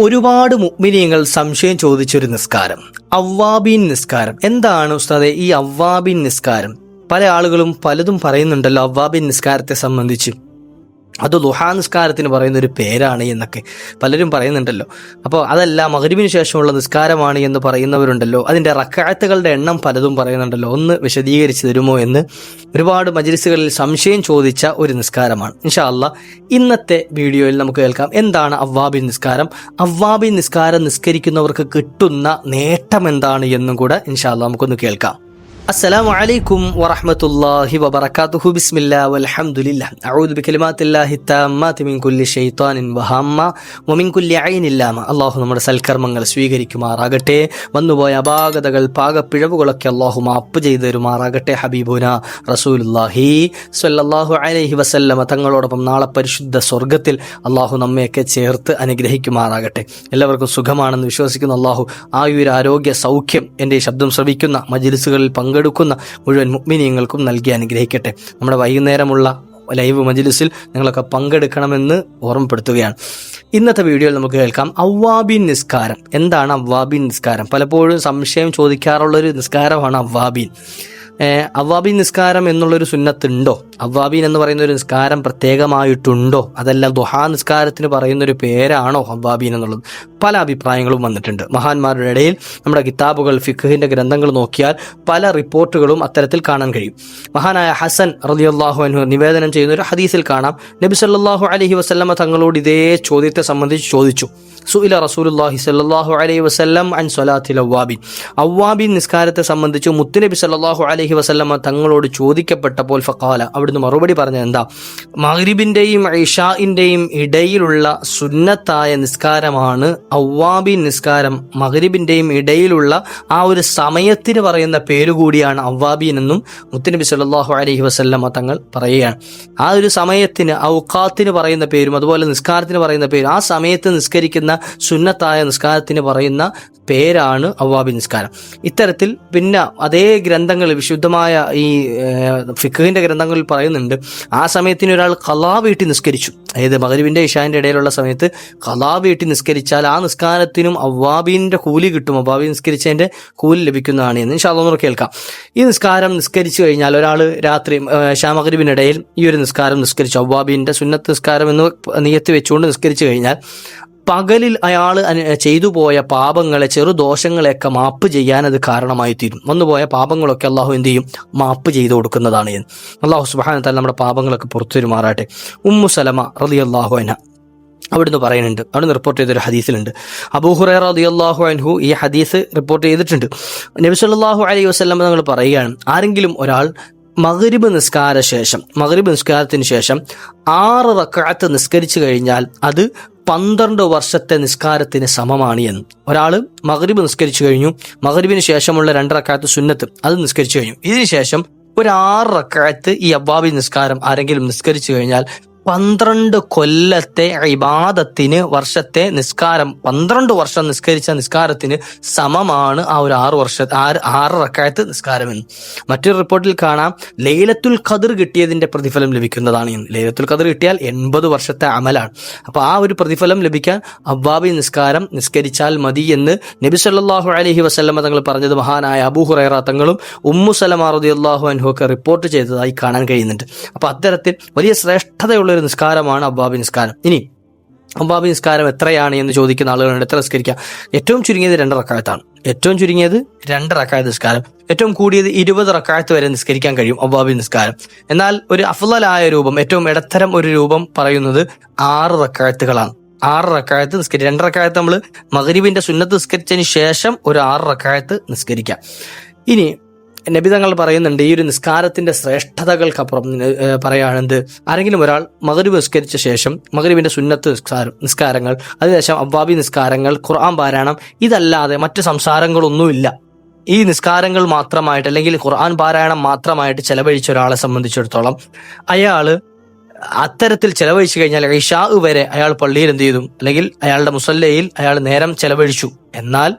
ഒരുപാട് മുഗ്മിനിയങ്ങൾ സംശയം ചോദിച്ചൊരു നിസ്കാരം. അവ്വാബീൻ നിസ്കാരം. എന്താണ് ഉസ്താദെ ഈ അവ്വാബീൻ നിസ്കാരം? പല ആളുകളും പലതും പറയുന്നുണ്ടല്ലോ അവ്വാബീൻ നിസ്കാരത്തെ സംബന്ധിച്ച്. അത് ലുഹാ നിസ്കാരത്തിന് പറയുന്ന ഒരു പേരാണ് എന്നൊക്കെ പലരും പറയുന്നുണ്ടല്ലോ. അപ്പോൾ അതല്ല മകരുവിന് ശേഷമുള്ള നിസ്കാരമാണ് എന്ന് പറയുന്നവരുണ്ടല്ലോ. അതിന്റെ റക്കായത്തുകളുടെ എണ്ണം പലതും പറയുന്നുണ്ടല്ലോ. ഒന്ന് വിശദീകരിച്ച് തരുമോ എന്ന്. ഒരുപാട് മജ്ലിസുകളിൽ സംശയം ചോദിച്ച ഒരു നിസ്കാരമാണ്. ഇൻഷാ അല്ലാ ഇന്നത്തെ വീഡിയോയിൽ നമുക്ക് കേൾക്കാം. എന്താണ് അവ്വാബി നിസ്കാരം? അവ്വാബി നിസ്കാരം നിസ്കരിക്കുന്നവർക്ക് കിട്ടുന്ന നേട്ടം എന്താണ് എന്നും കൂടെ ഇൻഷാ അല്ലാ നമുക്കൊന്ന് കേൾക്കാം. السلام عليكم ورحمة الله وبركاته بسم الله والحمد لله أعوذ بكلمات الله التامات من كل شيطان وهامة ومن كل عين لامة അള്ളാഹു നമ്മുടെ സൽക്കർമ്മങ്ങൾ സ്വീകരിക്കുമാറാകട്ടെ വന്നുപോയ അപാകതകൾ പാകപ്പിഴവുകളൊക്കെ അള്ളാഹു മാപ്പ് ചെയ്തു തരുമാറാകട്ടെ ഹബീബുന റസൂലുല്ലാഹി സ്വല്ലല്ലാഹു അലൈഹി വസല്ലമ തങ്ങളോടൊപ്പം നാളെ പരിശുദ്ധ സ്വർഗത്തിൽ അള്ളാഹു നമ്മയൊക്കെ ചേർത്ത് അനുഗ്രഹിക്കുമാറാകട്ടെ എല്ലാവർക്കും സുഖമാണെന്ന് വിശ്വസിക്കുന്ന അള്ളാഹു ആയുര ആരോഗ്യ സൗഖ്യം എൻ്റെ ഈ ശബ്ദം ശ്രവിക്കുന്ന മജിലിസുകളിൽ പങ്കെടുക്കുന്ന മുഴുവൻ മുഗ്മിനീയങ്ങൾക്കും നൽകി അനുഗ്രഹിക്കട്ടെ. നമ്മുടെ വൈകുന്നേരമുള്ള ലൈവ് മജിലിസിൽ നിങ്ങളൊക്കെ പങ്കെടുക്കണമെന്ന് ഓർമ്മപ്പെടുത്തുകയാണ്. ഇന്നത്തെ വീഡിയോയിൽ നമുക്ക് കേൾക്കാം അവ്വാബിൻ നിസ്കാരം. എന്താണ് അവ്വാബിൻ നിസ്കാരം? പലപ്പോഴും സംശയം ചോദിക്കാറുള്ള ഒരു നിസ്കാരമാണ് അവ്വാബിൻ. ഏഹ് അവ്വാബീൻ നിസ്കാരം എന്നുള്ളൊരു സുന്നത്തുണ്ടോ? അവ്വാബീൻ എന്ന് പറയുന്ന ഒരു നിസ്കാരം പ്രത്യേകമായിട്ടുണ്ടോ? അതല്ല ദുഹാ നിസ്കാരത്തിന് പറയുന്ന ഒരു പേരാണോ അവ്വാബീൻ എന്നുള്ളത്? പല അഭിപ്രായങ്ങളും വന്നിട്ടുണ്ട്. മഹാന്മാരുടെ ഇടയിൽ നമ്മുടെ കിതാബുകൾ ഫിഖഹിന്റെ ഗ്രന്ഥങ്ങൾ നോക്കിയാൽ പല റിപ്പോർട്ടുകളും അത്തരത്തിൽ കാണാൻ കഴിയും. മഹാനായ ഹസൻ റളിയല്ലാഹു അൻഹു നിവേദനം ചെയ്യുന്ന ഒരു ഹദീസിൽ കാണാം. നബി സല്ലല്ലാഹു അലഹി വസ്ലമ തങ്ങളോട് ഇതേ ചോദ്യത്തെ സംബന്ധിച്ച് ചോദിച്ചു. സുഇല റസൂലുള്ളാഹി സ്വല്ലല്ലാഹു അലൈഹി വസല്ലം അൻ സ്വലാത്തിൽ അവ്വാബിൻ അവ്വാബിൻ നിസ്കാരത്തെ സംബന്ധിച്ച് മുത്തുനബി സ്വല്ലല്ലാഹു അലൈഹി വസല്ലമ തങ്ങളോട് ചോദിക്കപ്പെട്ടപ്പോൾ ഫഖാല അവിടുന്ന് മറുപടി പറഞ്ഞത് എന്താ? മഗ്രിബിന്റെയും ഇഷാഇന്റെയും ഇടയിലുള്ള സുന്നത്തായ നിസ്കാരമാണ് അവ്വാബിൻ നിസ്കാരം. മഗ്രിബിന്റെയും ഇടയിലുള്ള ആ ഒരു സമയത്തിന് പറയുന്ന പേര് കൂടിയാണ് അവ്വാബീൻ എന്നും മുത്തുനബി സ്വല്ലല്ലാഹു അലൈഹി വസല്ലമ തങ്ങൾ പറയുകയാണ്. ആ ഒരു സമയത്തിന് ഔഖാത്തിന് പറയുന്ന പേരും അതുപോലെ നിസ്കാരത്തിന് പറയുന്ന പേരും ആ സമയത്ത് നിസ്കരിക്കുന്ന സുന്നത്തായ നിസ്കാരത്തിന് പറയുന്ന പേരാണ് അവ്വാബി നിസ്കാരം. ഇത്തരത്തിൽ പിന്നെ അതേ ഗ്രന്ഥങ്ങൾ വിശുദ്ധമായ ഈ ഫിഖിന്റെ ഗ്രന്ഥങ്ങളിൽ പറയുന്നുണ്ട്. ആ സമയത്തിന് ഒരാൾ കലാ വീട്ടി നിസ്കരിച്ചു. അതായത് മകരുവിന്റെ ഇഷാന്റെ ഇടയിലുള്ള സമയത്ത് കലാ വീട്ടി നിസ്കരിച്ചാൽ ആ നിസ്കാരത്തിനും അവ്വാബിന്റെ കൂലി കിട്ടും. അവ്വാബി നിസ്കരിച്ചതിന്റെ കൂലി ലഭിക്കുന്നതാണ് എന്ന് ശാദോന്നൂർ കേൾക്കാം. ഈ നിസ്കാരം നിസ്കരിച്ചു കഴിഞ്ഞാൽ ഒരാൾ രാത്രി ഷാമഗരിബിനിടയിൽ ഈ ഒരു നിസ്കാരം നിസ്കരിച്ചു. അവ്വാബിന്റെ സുന്നത്ത് നിസ്കാരം എന്ന് നിയത്തി വെച്ചുകൊണ്ട് നിസ്കരിച്ചു കഴിഞ്ഞാൽ പകലിൽ അയാൾ ചെയ്തു പോയ പാപങ്ങളെ ചെറുദോഷങ്ങളെയൊക്കെ മാപ്പ് ചെയ്യാൻ അത് കാരണമായി തീരും. വന്നുപോയ പാപങ്ങളൊക്കെ അള്ളാഹു എന്ത് ചെയ്യും? മാപ്പ് ചെയ്തു കൊടുക്കുന്നതാണ് അള്ളാഹു സുബാന താൽ നമ്മുടെ പാപങ്ങളൊക്കെ പുറത്തു വരുമാറാട്ടെ ഉമ്മു സലമ റലി അള്ളാഹു അന അവിടുന്ന് പറയുന്നുണ്ട്. അവിടുന്ന് റിപ്പോർട്ട് ചെയ്തൊരു ഹദീസിലുണ്ട്. അബൂഹുറൈറ റളിയല്ലാഹു അൻഹു ഈ ഹദീസ് റിപ്പോർട്ട് ചെയ്തിട്ടുണ്ട്. നബി സല്ലല്ലാഹു അലൈഹി വസല്ലം നിങ്ങൾ പറയുകയാണ് ആരെങ്കിലും ഒരാൾ മകരിബ് നിസ്കാര ശേഷം മകരിബ് നിസ്കാരത്തിന് ശേഷം ആറ് റക്കാത്ത് നിസ്കരിച്ചു കഴിഞ്ഞാൽ അത് പന്ത്രണ്ട് വർഷത്തെ നിസ്കാരത്തിന് സമമാണ് എന്ന്. ഒരാൾ മകരീബ് നിസ്കരിച്ചു കഴിഞ്ഞു. മകരീബിന് ശേഷമുള്ള രണ്ട് റക്കാത്ത് സുന്നത്ത് അത് നിസ്കരിച്ചു കഴിഞ്ഞു. ഇതിനുശേഷം ഒരു ആറ് ഈ അബ്ബാബി നിസ്കാരം ആരെങ്കിലും നിസ്കരിച്ചു കഴിഞ്ഞാൽ പന്ത്രണ്ട് കൊല്ലത്തെ ഇബാദത്തിന് വർഷത്തെ നിസ്കാരം പന്ത്രണ്ട് വർഷം നിസ്കരിച്ച നിസ്കാരത്തിന് സമമാണ് ആ ഒരു ആറ് വർഷ ആറ് ആറ് റക്കായത്ത് നിസ്കാരമെന്ന്. മറ്റൊരു റിപ്പോർട്ടിൽ കാണാം ലൈലത്തുൽ ഖദർ കിട്ടിയതിന്റെ പ്രതിഫലം ലഭിക്കുന്നതാണ് എന്ന്. ലൈലത്തുൽ ഖദർ കിട്ടിയാൽ എൺപത് വർഷത്തെ അമലാണ്. അപ്പൊ ആ ഒരു പ്രതിഫലം ലഭിക്കാൻ അബ്ബാബി നിസ്കാരം നിസ്കരിച്ചാൽ മതി എന്ന് നബി സല്ലാഹു അലഹി വസല്ലമ തങ്ങൾ പറഞ്ഞത് മഹാനായ അബൂ ഹുറൈറ തങ്ങളും ഉമ്മു സലമ റളിയല്ലാഹു അൻഹു ഒക്കെ റിപ്പോർട്ട് ചെയ്തതായി കാണാൻ കഴിയുന്നുണ്ട്. അപ്പൊ അത്തരത്തിൽ വലിയ ശ്രേഷ്ഠതയുള്ള ഒരു നിസ്കാരമാണ് അബ്ബാബി നിസ്കാരം. ഇനി അബ്ബാബി നിസ്കാരം എത്രയാണ് എന്ന് ചോദിക്കുന്ന ആളുകളുണ്ട് എത്ര നിസ്കരിക്കാം ഏറ്റവും ചുരുങ്ങിയത് രണ്ട് റക്കായത്താണ്. ഏറ്റവും ചുരുങ്ങിയത് രണ്ട് റക്കായത്ത് നിസ്കാരം. ഏറ്റവും കൂടിയത് ഇരുപത് റക്കായത്ത് വരെ നിസ്കരിക്കാൻ കഴിയും അബ്ബാബി നിസ്കാരം. എന്നാൽ ഒരു അഫലായ രൂപം ഏറ്റവും ഇടത്തരം ഒരു രൂപം പറയുന്നത് ആറ് റക്കായത്തുകളാണ്. ആറ് റക്കായത്ത് നിസ്കരി രണ്ട് റക്കായത്ത് നമ്മൾ മകരീബിന്റെ സുന്നത്ത് നിസ്കരിച്ചതിന് ശേഷം ഒരു ആറ് റക്കായത്ത് നിസ്കരിക്കാം. ഇനി നബി തങ്ങൾ പറയുന്നുണ്ട് ഈ ഒരു നിസ്കാരത്തിന്റെ ശ്രേഷ്ഠതകൾക്കപ്പുറം ഏഹ്, പറയാണെന്ത് ആരെങ്കിലും ഒരാൾ മകരു നിസ്കരിച്ച ശേഷം മകരുവിന്റെ സുന്നത്ത് നിസ്കാരം നിസ്കാരങ്ങൾ അതിനുശേഷം അവ്വാബി നിസ്കാരങ്ങൾ ഖുർആൻ പാരായണം ഇതല്ലാതെ മറ്റ് സംസാരങ്ങളൊന്നുമില്ല. ഈ നിസ്കാരങ്ങൾ മാത്രമായിട്ട് അല്ലെങ്കിൽ ഖുർആൻ പാരായണം മാത്രമായിട്ട് ചെലവഴിച്ച ഒരാളെ സംബന്ധിച്ചിടത്തോളം അയാൾ അത്തരത്തിൽ ചെലവഴിച്ചു കഴിഞ്ഞാൽ ഇഷാ വരെ അയാൾ പള്ളിയിൽ എന്ത് ചെയ്തു? അല്ലെങ്കിൽ അയാളുടെ മുസല്ലയിൽ അയാൾ നേരം ചെലവഴിച്ചു. എന്നാൽ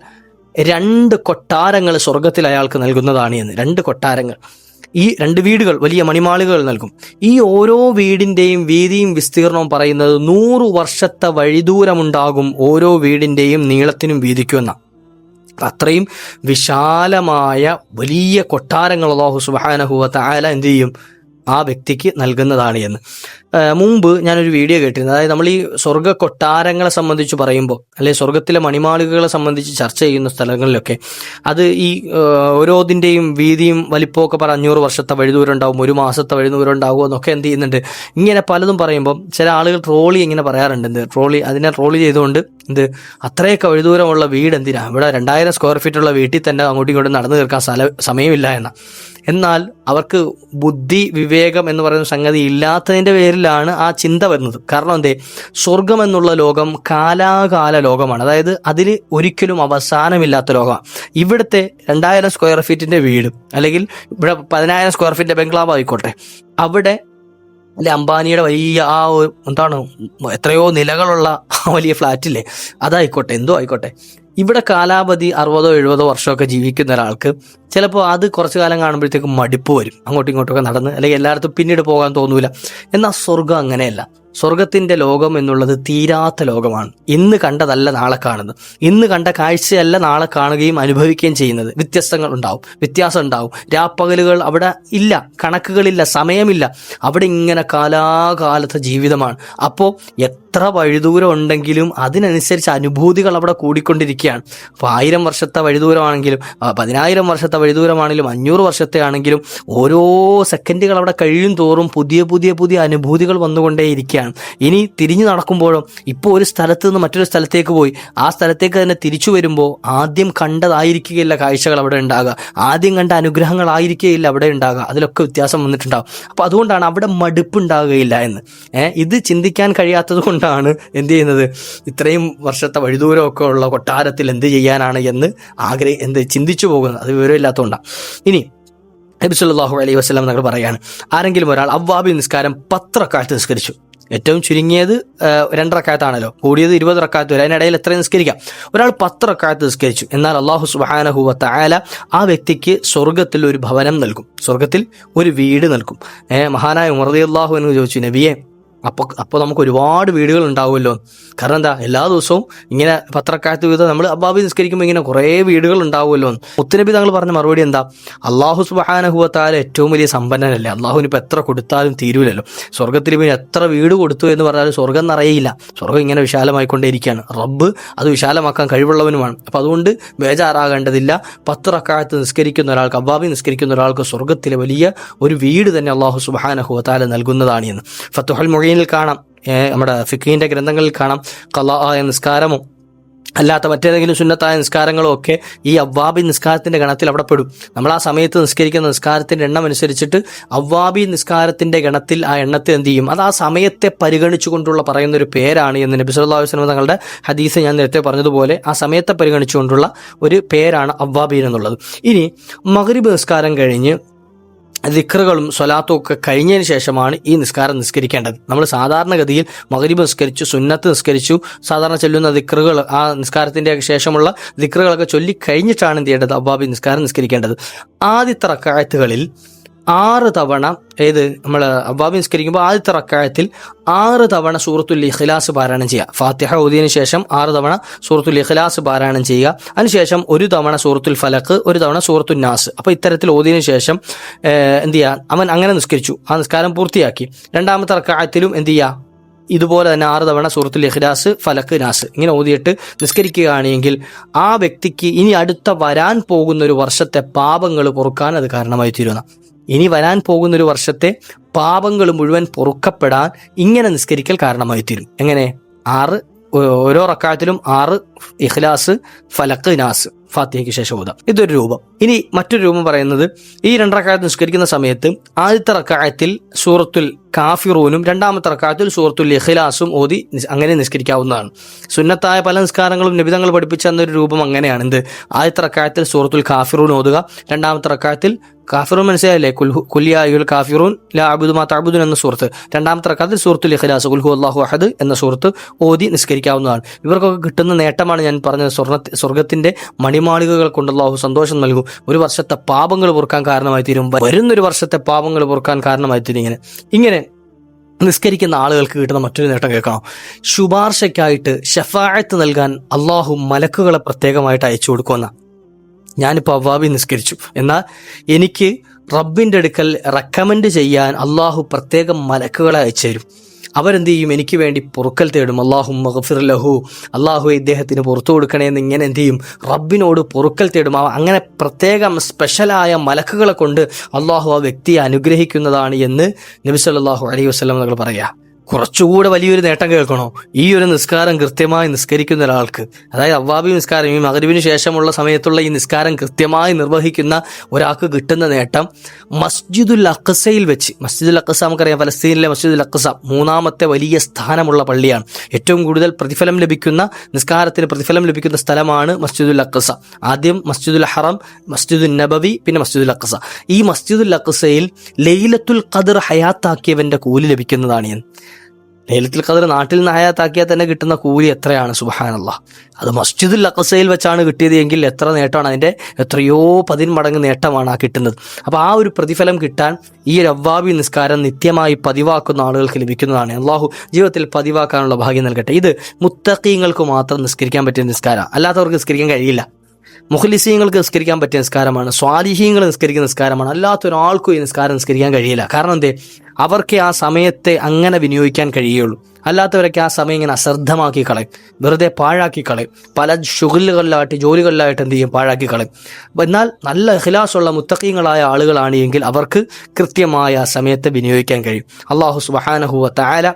രണ്ട് കൊട്ടാരങ്ങൾ സ്വർഗത്തിൽ അയാൾക്ക് നൽകുന്നതാണ് എന്ന്. രണ്ട് കൊട്ടാരങ്ങൾ. ഈ രണ്ട് വീടുകൾ വലിയ മണിമാളുകൾ നൽകും. ഈ ഓരോ വീടിന്റെയും വീതിയും വിസ്തീർണവും പറയുന്നത് നൂറ് വർഷത്തെ വഴിദൂരമുണ്ടാകും ഓരോ വീടിന്റെയും നീളത്തിനും വീതിക്കും എന്ന. അത്രയും വിശാലമായ വലിയ കൊട്ടാരങ്ങൾ അള്ളാഹു സുബാനഹുവ തായാല എന്ത് ചെയ്യും? ആ വ്യക്തിക്ക് നൽകുന്നതാണ് എന്ന്. മുമ്പ് ഞാനൊരു വീഡിയോ കേട്ടിരുന്നു. അതായത് നമ്മൾ ഈ സ്വർഗ കൊട്ടാരങ്ങളെ സംബന്ധിച്ച് പറയുമ്പോൾ അല്ലെ സ്വർഗത്തിലെ മണിമാളികകളെ സംബന്ധിച്ച് ചർച്ച ചെയ്യുന്ന സ്ഥലങ്ങളിലൊക്കെ അത് ഈ ഓരോതിന്റെയും വീതിയും വലിപ്പമൊക്കെ പറ അഞ്ഞൂറ് വർഷത്തെ വഴിദൂരം ഉണ്ടാവും ഒരു മാസത്തെ വഴിദൂരം ഉണ്ടാവും എന്നൊക്കെ എന്ത് ചെയ്യുന്നുണ്ട്. ഇങ്ങനെ പലതും പറയുമ്പോൾ ചില ആളുകൾ ട്രോളി ഇങ്ങനെ പറയാറുണ്ട്. എന്ത് ട്രോളി അതിനെ ട്രോളി ചെയ്തുകൊണ്ട് എന്ത് അത്രയൊക്കെ വഴിദൂരമുള്ള വീട് എന്തിനാ? ഇവിടെ രണ്ടായിരം സ്ക്വയർ ഫീറ്റ് ഉള്ള വീട്ടിൽ തന്നെ അങ്ങോട്ടും ഇങ്ങോട്ടും നടന്നു തീർക്കാൻ സ്ഥല സമയമില്ല എന്ന. എന്നാൽ അവർക്ക് ബുദ്ധി വിവേകം എന്ന് പറയുന്ന സംഗതി ഇല്ലാത്തതിന്റെ പേരിലാണ് ആ ചിന്ത വരുന്നത്. കാരണം എന്തേ? സ്വർഗം എന്നുള്ള ലോകം കാലാകാല ലോകമാണ്. അതായത് അതിൽ ഒരിക്കലും അവസാനമില്ലാത്ത ലോകമാണ്. ഇവിടുത്തെ രണ്ടായിരം സ്ക്വയർ ഫീറ്റിന്റെ വീട് അല്ലെങ്കിൽ ഇവിടെ പതിനായിരം സ്ക്വയർ ഫീറ്റിന്റെ ബംഗ്ലാവ് ആയിക്കോട്ടെ. അവിടെ അല്ലെ അംബാനിയുടെ വലിയ ആ എന്താണ് എത്രയോ നിലകളുള്ള വലിയ ഫ്ലാറ്റില്ലേ അതായിക്കോട്ടെ എന്തോ ആയിക്കോട്ടെ. ഇവിടെ കാലാവധി അറുപതോ എഴുപതോ വർഷമൊക്കെ ജീവിക്കുന്ന ഒരാൾക്ക് ചിലപ്പോൾ അത് കുറച്ചു കാലം കാണുമ്പോഴത്തേക്ക് മടുപ്പ് വരും. അങ്ങോട്ടും ഇങ്ങോട്ടൊക്കെ നടന്ന് അല്ലെങ്കിൽ എല്ലായിടത്തും പിന്നീട് പോകാൻ തോന്നൂല. എന്നാൽ സ്വർഗം അങ്ങനെയല്ല. സ്വർഗത്തിന്റെ ലോകം എന്നുള്ളത് തീരാത്ത ലോകമാണ്. ഇന്ന് കണ്ടതല്ല നാളെ കാണുന്നത്. ഇന്ന് കണ്ട കാഴ്ചയല്ല നാളെ കാണുകയും അനുഭവിക്കുകയും ചെയ്യുന്നത്. വ്യത്യസ്തങ്ങൾ ഉണ്ടാവും. വ്യത്യാസം ഉണ്ടാവും. രാപ്പകലുകൾ അവിടെ ഇല്ല. കണക്കുകളില്ല. സമയമില്ല. അവിടെ ഇങ്ങനെ കാലാകാലത്തെ ജീവിതമാണ്. അപ്പോൾ എത്ര വഴിദൂരം ഉണ്ടെങ്കിലും അതിനനുസരിച്ച് അനുഭൂതികൾ അവിടെ കൂടിക്കൊണ്ടിരിക്കുകയാണ്. അപ്പോൾ ആയിരം വർഷത്തെ വഴിദൂരമാണെങ്കിലും പതിനായിരം വർഷത്തെ വഴിദൂരമാണെങ്കിലും അഞ്ഞൂറ് വർഷത്തെ ആണെങ്കിലും ഓരോ സെക്കൻഡുകൾ അവിടെ കഴിയും തോറും പുതിയ പുതിയ പുതിയ അനുഭൂതികൾ വന്നുകൊണ്ടേയിരിക്കുകയാണ്. ഇനി തിരിഞ്ഞു നടക്കുമ്പോഴും ഇപ്പോൾ ഒരു സ്ഥലത്ത് നിന്ന് മറ്റൊരു സ്ഥലത്തേക്ക് പോയി. ആ സ്ഥലത്തേക്ക് തന്നെ തിരിച്ചു വരുമ്പോൾ ആദ്യം കണ്ടതായിരിക്കുകയില്ല കാഴ്ചകൾ അവിടെ ഉണ്ടാകുക. ആദ്യം കണ്ട അനുഗ്രഹങ്ങളായിരിക്കുകയില്ല അവിടെ ഉണ്ടാകുക. അതിലൊക്കെ വ്യത്യാസം വന്നിട്ടുണ്ടാകും അപ്പോൾ അതുകൊണ്ടാണ് അവിടെ മടുപ്പ് ഉണ്ടാകുകയില്ല എന്ന്. ഇത് ചിന്തിക്കാൻ കഴിയാത്തത് കൊണ്ടാണ് എന്ത് ചെയ്യുന്നത്? ഇത്രയും വർഷത്തെ വഴിദൂരമൊക്കെ ഉള്ള കൊട്ടാരത്തിൽ എന്ത് ചെയ്യാനാണ് എന്ന് ആഗ്രഹ എന്ത് ചിന്തിച്ചു പോകുന്നത്? അത് വിവരമില്ലാത്തതുകൊണ്ടാണ്. ഇനി നബി സല്ലല്ലാഹു അലൈഹി വസല്ലം നിങ്ങൾ പറയാണ് ആരെങ്കിലും ഒരാൾ അവ്വാബി നിസ്കാരം പത്രക്കാലത്ത് നിസ്കരിച്ചു. ഏറ്റവും ചുരുങ്ങിയത് രണ്ടറക്കാത്താണല്ലോ രണ്ട് റക്കാത്താണല്ലോ കൂടിയത് ഇരുപത് റക്കാത്ത് വരെ. അതിനിടയിൽ എത്ര നിസ്കരിക്കാം? ഒരാൾ പത്ത് റക്കാത്ത് നിസ്കരിച്ചു. എന്നാൽ അള്ളാഹു സുബ്ഹാനഹു വ തആല ആ വ്യക്തിക്ക് സ്വർഗത്തിൽ ഒരു ഭവനം നൽകും. സ്വർഗത്തിൽ ഒരു വീട് നൽകും. മഹാനായ ഉമർദി അള്ളാഹു എന്ന് ചോദിച്ചു നബിയെ അപ്പോൾ അപ്പോൾ നമുക്ക് ഒരുപാട് വീടുകൾ ഉണ്ടാവുമല്ലോ. കാരണം എന്താ എല്ലാ ദിവസവും ഇങ്ങനെ പത്രക്കാലത്ത് വീതം നമ്മൾ അബ്ബാബി നിസ്കരിക്കുമ്പോൾ ഇങ്ങനെ കുറേ വീടുകൾ ഉണ്ടാവുമല്ലോ. മുത്തുനബി തങ്ങൾ പറഞ്ഞ മറുപടി എന്താ? അള്ളാഹു സുബാനഹുവത്താൽ ഏറ്റവും വലിയ സമ്പന്നനല്ലേ? അള്ളാഹുവിന് ഇപ്പം എത്ര കൊടുത്താലും തീരൂലല്ലോ. സ്വർഗത്തിൽ പിന്നെ എത്ര വീട് കൊടുത്തു എന്ന് പറഞ്ഞാലും സ്വർഗം നിറയില്ല സ്വർഗം ഇങ്ങനെ വിശാലമായിക്കൊണ്ടേയിരിക്കുകയാണ്. റബ്ബ് അത് വിശാലമാക്കാൻ കഴിവുള്ളവനുമാണ്. അപ്പം അതുകൊണ്ട് ബേജാറാകേണ്ടതില്ല. പത്ത് റക്കായത്ത് നിസ്കരിക്കുന്ന ഒരാൾക്ക് അബ്ബാബി നിസ്കരിക്കുന്ന ഒരാൾക്ക് സ്വർഗത്തിലെ വലിയ ഒരു വീട് തന്നെ അള്ളാഹു സുബാനഹുവത്താൽ നൽകുന്നതാണ് എന്ന് ഫത്തുഹൽ മൊഴീനിൽ കാണാം. നമ്മുടെ ഫിഖീന്റെ ഗ്രന്ഥങ്ങളിൽ കാണാം. കല നിസ്കാരമോ അല്ലാത്ത മറ്റേതെങ്കിലും സുന്നത്തായ നിസ്കാരങ്ങളോ ഒക്കെ ഈ അവ്വാബി നിസ്കാരത്തിന്റെ ഗണത്തിൽ അവിടെ പെടും. നമ്മൾ ആ സമയത്ത് നിസ്കരിക്കുന്ന നിസ്കാരത്തിന്റെ എണ്ണം അനുസരിച്ചിട്ട് അവ്വാബി നിസ്കാരത്തിന്റെ ഗണത്തിൽ ആ എണ്ണത്തെ എന്ത് ചെയ്യും? അത് ആ സമയത്തെ പരിഗണിച്ചുകൊണ്ടുള്ള പറയുന്ന ഒരു പേരാണ് എന്ന് നബി സല്ലാ വസല്ലം തങ്ങളുടെ ഹദീസ് ഞാൻ നേരത്തെ പറഞ്ഞതുപോലെ ആ സമയത്തെ പരിഗണിച്ചുകൊണ്ടുള്ള ഒരു പേരാണ് അവ്വാബീൻ എന്നുള്ളത്. ഇനി മഗ്രിബ് നിസ്കാരം കഴിഞ്ഞ് ദിക്റുകളും സ്വലാത്തും ഒക്കെ കഴിഞ്ഞതിന് ശേഷമാണ് ഈ നിസ്കാരം നിസ്കരിക്കേണ്ടത്. നമ്മൾ സാധാരണഗതിയിൽ മകരീബ് നിസ്കരിച്ചു സുന്നത്ത് നിസ്കരിച്ചു സാധാരണ ചൊല്ലുന്ന ദിക്റുകൾ ആ നിസ്കാരത്തിന്റെ ശേഷമുള്ള ദിക്റുകളൊക്കെ ചൊല്ലി കഴിഞ്ഞിട്ടാണ് എന്ത് ചെയ്യേണ്ടത്? അബ്ബാബി നിസ്കാരം നിസ്കരിക്കേണ്ടത്. ആദ്യത്തെ റക്കായത്തുകളിൽ ആറ് തവണ ഏത് നമ്മൾ അബ്ബാബ് നിസ്കരിക്കുമ്പോൾ ആദ്യത്തെ റക്കായത്തിൽ ആറ് തവണ സൂറത്തുൽ ഇഖ്ലാസ് പാരായണം ചെയ്യുക. ഫാത്തിഹ ഓതിയതിനു ശേഷം ആറ് തവണ സൂറത്തുൽ ഇഖ്ലാസ് പാരായണം ചെയ്യുക. അതിനുശേഷം ഒരു തവണ സൂറത്തുൽ ഫലക്ക് ഒരു തവണ സൂറത്തുൽ നാസ്. അപ്പോൾ ഇത്തരത്തിൽ ഓതിയതിനു ശേഷം എന്ത് ചെയ്യുക? അവൻ അങ്ങനെ നിസ്കരിച്ചു. ആ നിസ്കാരം പൂർത്തിയാക്കി. രണ്ടാമത്തെ റക്കായത്തിലും എന്ത് ചെയ്യുക? ഇതുപോലെ തന്നെ ആറ് തവണ സൂറത്തുൽ ഇഖ്ലാസ് ഫലക്ക് നാസ്. ഇങ്ങനെ ഓതിയിട്ട് നിസ്കരിക്കുകയാണെങ്കിൽ ആ വ്യക്തിക്ക് ഇനി അടുത്ത വരാൻ പോകുന്ന ഒരു വർഷത്തെ പാപങ്ങൾ പൊറുക്കാൻ അത് കാരണമായി തീരുന്ന ഇനി വരാൻ പോകുന്ന ഒരു വർഷത്തെ പാപങ്ങൾ മുഴുവൻ പൊറുക്കപ്പെടാൻ ഇങ്ങനെ നിസ്കരിക്കൽ കാരണമായി തീരും എങ്ങനെ? ആറ് ഓരോ റക്കായത്തിലും ആറ് ഇഖ്ലാസ് ഫലക്ക് നാസ്. ഫാത്തിഹയ്ക്ക് ശേഷം ഓതാം. ഇതൊരു രൂപം. ഇനി മറ്റൊരു രൂപം പറയുന്നത് ഈ രണ്ടറക്കായത്ത് നിസ്കരിക്കുന്ന സമയത്ത് ആദ്യത്തെ റക്കായത്തിൽ സൂറത്തുൽ കാഫിറൂനും രണ്ടാമത്തെ റക്കായത്തിൽ സൂറത്തുൽ ഇഖ്ലാസും ഓതി അങ്ങനെ നിസ്കരിക്കാവുന്നതാണ്. സുന്നത്തായ പല നിസ്കാരങ്ങളും നിബിതങ്ങൾ പഠിപ്പിച്ച എന്നൊരു രൂപം അങ്ങനെയാണ് എന്ത് ആദ്യത്തെ റക്കായത്തിൽ സൂറത്തുൽ കാഫിറൂൻ ഓതുക രണ്ടാമത്തെ റക്കായത്തിൽ കാഫിറൂൻ മനസ്സിലായില്ലേ? കുൽഹു കുല്യായുൽ കാഫിറൂൻ ലാ അബുദു മാ താബുദുൻ എന്ന സുഹൃത്ത് രണ്ടാമത്തെ റക്കാത്തിൽ സൂറത്തുൽ ഇഖ്ലാസ് കുൽഹു അള്ളാഹു അഹദ് എന്ന സുഹൃത്ത് ഓതി നിസ്കരിക്കാവുന്നതാണ്. ഇവർക്കൊക്കെ കിട്ടുന്ന നേട്ടമാണ് ഞാൻ പറഞ്ഞത് സ്വർണ സ്വർഗത്തിന്റെ രാജമാളികകൾ കൊണ്ട് അള്ളാഹു സന്തോഷം നൽകും. ഒരു വർഷത്തെ പാപങ്ങൾ പൊറുക്കാൻ കാരണമായി തീരും. വരുന്നൊരു വർഷത്തെ പാപങ്ങൾ പൊറുക്കാൻ കാരണമായി തീരും ഇങ്ങനെ. ഇങ്ങനെ നിസ്കരിക്കുന്ന ആളുകൾക്ക് കിട്ടുന്ന മറ്റൊരു നേട്ടം കേൾക്കണം ശുപാർശയ്ക്കായിട്ട് ഷഫായത്ത് നൽകാൻ അള്ളാഹു മലക്കുകളെ പ്രത്യേകമായിട്ട് അയച്ചു കൊടുക്കുന്ന ഞാനിപ്പോൾ അവ്വാബി നിസ്കരിച്ചു. എന്നാൽ എനിക്ക് റബ്ബിന്റെ അടുക്കൽ റെക്കമെൻഡ് ചെയ്യാൻ അള്ളാഹു പ്രത്യേകം മലക്കുകളെ അയച്ചു തരും. അവരെന്ത് ചെയ്യും എനിക്ക് വേണ്ടി പൊറുക്കൽ തേടും. അള്ളാഹു മഹഫിർ ലഹു. അള്ളാഹു ഇദ്ദേഹത്തിന് പുറത്തു കൊടുക്കണേ എന്ന് ഇങ്ങനെ എന്ത് ചെയ്യും? റബ്ബിനോട് പൊറുക്കൽ തേടും. അങ്ങനെ പ്രത്യേകം സ്പെഷ്യലായ മലക്കുകളെ കൊണ്ട് അള്ളാഹു ആ വ്യക്തിയെ അനുഗ്രഹിക്കുന്നതാണ് എന്ന് നബി അല്ലാഹു അലൈഹി വസ്ലം നമ്മൾ പറയാം. കുറച്ചുകൂടെ വലിയൊരു നേട്ടം കേൾക്കണോ? ഈ ഒരു നിസ്കാരം കൃത്യമായി നിസ്കരിക്കുന്ന ഒരാൾക്ക് അതായത് അവ്വാബി നിസ്കാരം ഈ മകരുവിന് ശേഷമുള്ള സമയത്തുള്ള ഈ നിസ്കാരം കൃത്യമായി നിർവഹിക്കുന്ന ഒരാൾക്ക് കിട്ടുന്ന നേട്ടം മസ്ജിദുൽ അഖസയിൽ വെച്ച് മസ്ജിദുൽ അഖസ നമുക്കറിയാം ഫലസ്തീനിലെ മസ്ജിദുൽ അഖസ മൂന്നാമത്തെ വലിയ സ്ഥാനമുള്ള പള്ളിയാണ്. ഏറ്റവും കൂടുതൽ പ്രതിഫലം ലഭിക്കുന്ന നിസ്കാരത്തിന് പ്രതിഫലം ലഭിക്കുന്ന സ്ഥലമാണ് മസ്ജിദുൽ അഖസ. ആദ്യം മസ്ജിദുൽ ഹറം മസ്ജിദുൽ നബവി പിന്നെ മസ്ജിദുൽ അഖസ. ഈ മസ്ജിദുൽ അഖസയിൽ ലൈലത്തുൽ ഖദർ ഹയാത്താക്കിയവന്റെ കൂലി ലഭിക്കുന്നതാണ് ലേലത്തിൽ ഖദർ നാട്ടിൽ നിന്ന് ഹയാത്താക്കിയാൽ തന്നെ കിട്ടുന്ന കൂലി എത്രയാണ്? സുബഹാനല്ല. അത് മസ്ജിദുൽ അക്കസയിൽ വെച്ചാണ് കിട്ടിയത് എങ്കിൽ എത്ര നേട്ടമാണ്? അതിന്റെ എത്രയോ പതിന്മടങ്ങ് നേട്ടമാണ് ആ കിട്ടുന്നത്. അപ്പോൾ ആ ഒരു പ്രതിഫലം കിട്ടാൻ ഈ ഒരു അവ്വാബി നിസ്കാരം നിത്യമായി പതിവാക്കുന്ന ആളുകൾക്ക് ലഭിക്കുന്നതാണ്. അള്ളാഹു ജീവിതത്തിൽ പതിവാക്കാനുള്ള ഭാഗ്യം നൽകട്ടെ. ഇത് മുത്തക്കീങ്ങൾക്ക് മാത്രം നിസ്കരിക്കാൻ പറ്റിയ നിസ്കാരം അല്ലാത്തവർക്ക് നിസ്കരിക്കാൻ കഴിയില്ല. മുഖലിസീങ്ങൾക്ക് നിസ്കരിക്കാൻ പറ്റിയ നിസ്കാരമാണ്. സ്വാലിഹീങ്ങൾ നിസ്കരിക്കുന്ന നിസ്കാരമാണ്. അല്ലാത്തൊരാൾക്കും ഈ നിസ്കാരം നിസ്കരിക്കാൻ കഴിയില്ല. കാരണം എന്തേ? അവർക്ക് ആ സമയത്തെ അങ്ങനെ വിനിയോഗിക്കാൻ കഴിയുള്ളൂ. അല്ലാത്തവരൊക്കെ ആ സമയം ഇങ്ങനെ അശ്രദ്ധമാക്കി കളയും. വെറുതെ പാഴാക്കി കളയും. പല ഷുഗലുകളിലായിട്ട് ജോലികളിലായിട്ട് എന്ത് ചെയ്യും? പാഴാക്കി കളയും. എന്നാൽ നല്ല ഹിലാസുള്ള മുത്തക്കീങ്ങളായ ആളുകളാണ് എങ്കിൽ അവർക്ക് കൃത്യമായ ആ സമയത്തെ വിനിയോഗിക്കാൻ കഴിയും. അള്ളാഹു സുബഹാനഹുവ താല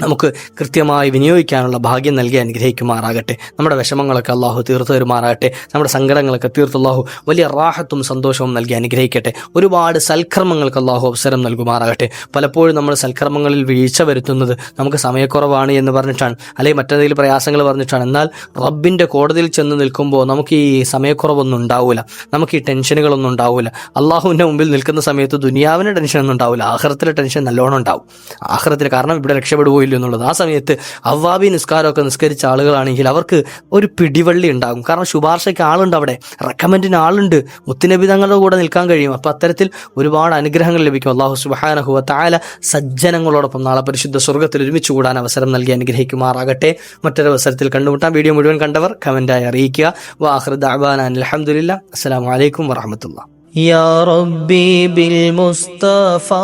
നമുക്ക് കൃത്യമായി വിനിയോഗിക്കാനുള്ള ഭാഗ്യം നൽകി അനുഗ്രഹിക്കുമാറാകട്ടെ. നമ്മുടെ വിഷമങ്ങളൊക്കെ അള്ളാഹു തീർത്തു തരുമാറാകട്ടെ. നമ്മുടെ സങ്കടങ്ങളൊക്കെ തീർത്ത് അള്ളാഹു വലിയ റാഹത്തും സന്തോഷവും നൽകി അനുഗ്രഹിക്കട്ടെ. ഒരുപാട് സൽക്കർമ്മങ്ങൾക്ക് അള്ളാഹു അവസരം നൽകുമാറാകട്ടെ. പലപ്പോഴും നമ്മൾ സൽക്കർമ്മങ്ങളിൽ വീഴ്ച വരുത്തുന്നത് നമുക്ക് സമയക്കുറവാണ് എന്ന് പറഞ്ഞിട്ടാണ് അല്ലെങ്കിൽ മറ്റെന്തെങ്കിലും പ്രയാസങ്ങൾ പറഞ്ഞിട്ടാണ്. എന്നാൽ റബ്ബിന്റെ കോടതിയിൽ ചെന്ന് നിൽക്കുമ്പോൾ നമുക്ക് ഈ സമയക്കുറവൊന്നും ഉണ്ടാവില്ല നമുക്ക് ഈ ടെൻഷനുകളൊന്നും ഉണ്ടാവില്ല അള്ളാഹുവിന്റെ മുമ്പിൽ നിൽക്കുന്ന സമയത്ത് ദുനിയാവിന്റെ ടെൻഷനൊന്നും ഉണ്ടാവില്ല ആഹ്റത്തിലെ ടെൻഷൻ നല്ലോണം ഉണ്ടാവും. ആഹ്റത്തിൽ കാരണം ഇവിടെ രക്ഷപ്പെടുകയോ ഇല്ല എന്നുള്ളത് ആ സമയത്ത് അവ്വാബി നിസ്കാരമൊക്കെ നിസ്കരിച്ച ആളുകളാണെങ്കിൽ അവർക്ക് ഒരു പിടിവള്ളി ഉണ്ടാകും കാരണം ശുപാർശയ്ക്ക് ആളുണ്ട് അവിടെ റെക്കമെൻഡിന് ആളുണ്ട് മുത്തുനബി തങ്ങളുടെ കൂടെ നിൽക്കാൻ കഴിയും അപ്പോൾ അത്തരത്തിൽ ഒരുപാട് അനുഗ്രഹങ്ങൾ ലഭിക്കും അള്ളാഹു സുബാനഹുവ താല സജ്ജനങ്ങളോടൊപ്പം നാളെ പരിശുദ്ധ സ്വർഗത്തിൽ ഒരുമിച്ച് കൂടാൻ അവസരം നൽകി അനുഗ്രഹിക്കുമാറാകട്ടെ മറ്റൊരു അവസരത്തിൽ കണ്ടുമുട്ടാം വീഡിയോ മുഴുവൻ കണ്ടവർ കമൻറ്റായി അറിയിക്കുക വാഹൃദ് അബാൻ അലഹമുല്ല അസ്സാം വലൈക്കും വറഹമത്തുള്ള يا ربي بالمصطفى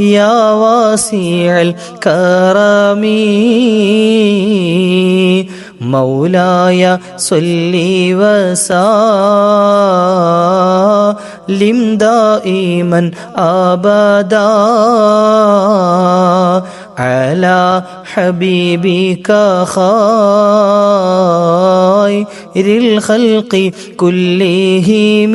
يا واسع الكرم. مولاي صل وسلم دائما أبدا على حبيبك خير الخلق كلهم.